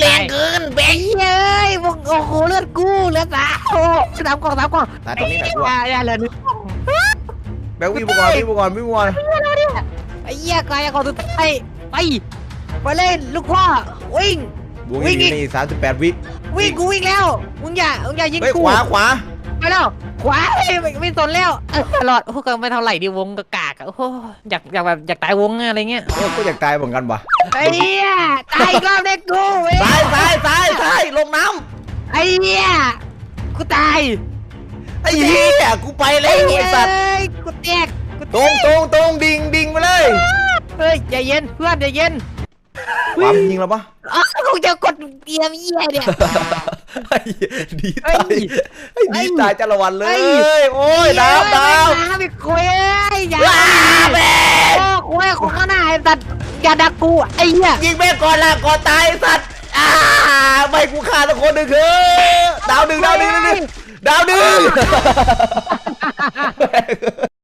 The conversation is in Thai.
แรงเกินแบงค์เฮ้ยมึงโอ้โหเลือดกูเลือดสาวโอ้สามกล่องสามกล่องตายตรงนี้ไหนกูอย่าอะอย่าเลยนึกแบงค์วิ่งไปก่อนวิ่งไปก่อนวิ่งไปก่อนไอ้เหี้ยกายกองสุดท้ายไปไปเล่นลูกพ่อวิ่ง บวกวิ่อีงกอีก นี่สามสิบแปดวิวิ่งกูวิ่งแล้วมึงอย่ามึงอย่ายิงเฮ้ยกูขวาขวาไป แล้วขวาเฮ้ยไม่ไม่สนแล้วเออตลอดโอ้โหก็ไม่เท่าไหร่ดิวงกากากอะโอ้โหอยากอยากแบบอยากตายวงอะอะไรเงี้ยเออกูอยากตายเหมือนกันว่ะไอ้เหี้ยตายอีกรอบเด็กกูเว้ยตายตายตายตายลงน้ไอ้เหี้ยกูตายำไอ้เหี้ยกูไปแล้ไอ้วเหี้ไอ้ยสัตว์กูแตกกูตรงตรงตรงดิ่งดิ่งไปเลยเฮ้ยใจเย็นเพื่อนใจเย็นความยิงแล้วปะอ๋อกูจะกดเกียร์เหี้ยเนี่ย ไอ้ดีเฮ้ตายยไอ้ดีตายจ้าละวันเลเฮ้ยยโอ้ยดาวดาวน้ำอีกคุยเอ้ยอย่าว้าแม่โอ้คุยของข้างหน้าไอ้สัตว์อย่าดักกูไอ้เหี้ยยิงแม่ก่อนละก่อนตายไอ้สัตว์อ่าไม่กูฆ่าสักคนหนึ่งเถอะดาวหนึ่งดาวหนึ่งดาวหนึ่งดาวหนึ่ง